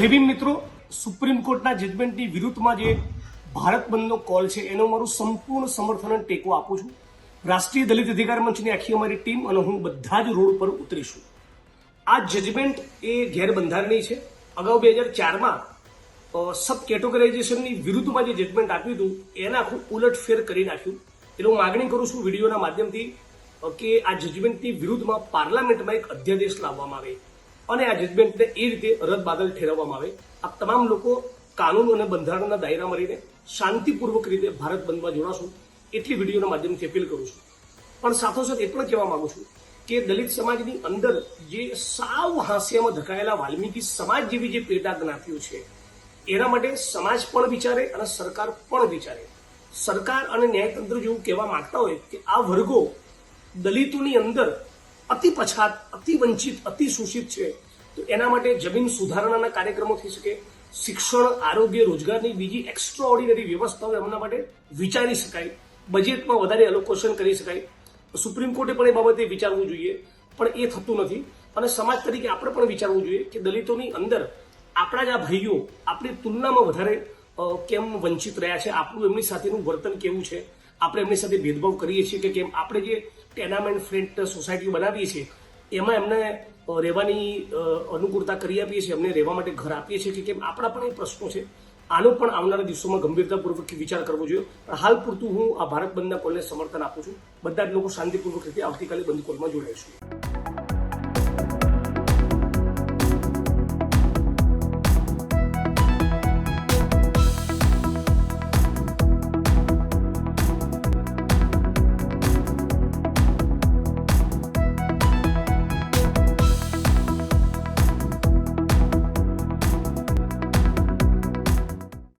જય મિત્રો. સુપ્રીમ કોર્ટના જજમેન્ટની વિરુદ્ધમાં જે ભારત બંધનો કોલ છે, એનો મારું સંપૂર્ણ સમર્થન ટેકો આપું છું. રાષ્ટ્રીય દલિત અધિકાર મંચની આખી અમારી ટીમ અને હું બધા જ રોડ પર ઉતરીશું. આ જજમેન્ટ એ ગેરબંધારણીય છે. અગાઉ બે હજાર ચારમાં સબ કેટેગરાઇઝેશનની વિરુદ્ધમાં જે જજમેન્ટ આપ્યું હતું, એને આખું ઉલટફેર કરી નાખ્યું. એટલે હું માગણી કરું છું વિડીયોના માધ્યમથી કે આ જજમેન્ટની વિરુદ્ધમાં પાર્લામેન્ટમાં એક અધ્યાદેશ લાવવામાં આવે. અને આ જજમેન્ટને એ રીતે રદ બાદલ ઠેરવવામાં આવે. આ તમામ લોકો કાનૂન અને બંધારણના દાયરામાં રહીને શાંતિપૂર્વક રીતે ભારત બંધમાં જોડાશું. એટલી વિડીયોના માધ્યમથી અપીલ કરું છું. પણ સાથોસાથ એ પણ કહેવા માંગુ છું કે દલિત સમાજની અંદર જે સાવ હાસ્યમાં ધકાયેલા વાલ્મીકી સમાજ જેવી જે પેટા જ્ઞાતિઓ છે, એના માટે સમાજ પણ વિચારે અને સરકાર પણ વિચારે. સરકાર અને ન્યાયતંત્ર જેવું કહેવા માંગતા હોય કે આ વર્ગો દલિતોની અંદર અતિ પછાત, અતિ વંચિત, અતિ શોષિત છે. તો એના માટે જમીન સુધારણાના કાર્યક્રમો થઈ શકે, શિક્ષણ, આરોગ્ય, રોજગારની બીજી એક્સ્ટ્રા ઓર્ડિનરી વ્યવસ્થાઓ એમના માટે વિચારી શકાય. બજેટમાં વધારે એલોકેશન કરી શકાય. સુપ્રીમ કોર્ટે પણ એ બાબતે વિચારવું જોઈએ, પણ એ થતું નથી. અને સમાજ તરીકે આપણે પણ વિચારવું જોઈએ કે દલિતોની અંદર આપણા જ આ ભાઈઓ આપણી તુલનામાં વધારે કેમ વંચિત રહ્યા છે? આપણું એમની સાથેનું વર્તન કેવું છે? આપણે એમની સાથે ભેદભાવ કરીએ છીએ કે કેમ? આપણે જે ટેનામેન્ટ ફ્રેન્ડ સોસાયટીઓ બનાવીએ છીએ, એમાં એમને રહેવાની અનુકૂળતા કરી આપીએ છીએ, એમને રહેવા માટે ઘર આપીએ છીએ કે કેમ? આપણા પણ એ પ્રશ્નો છે. આનો પણ આવનારા દિવસોમાં ગંભીરતાપૂર્વક વિચાર કરવો જોઈએ. પણ હાલ પૂરતું હું આ ભારત બંધના કોલને સમર્થન આપું છું. બધા જ લોકો શાંતિપૂર્વક રીતે આવતીકાલે બંધ કોલમાં જોડાઈશું.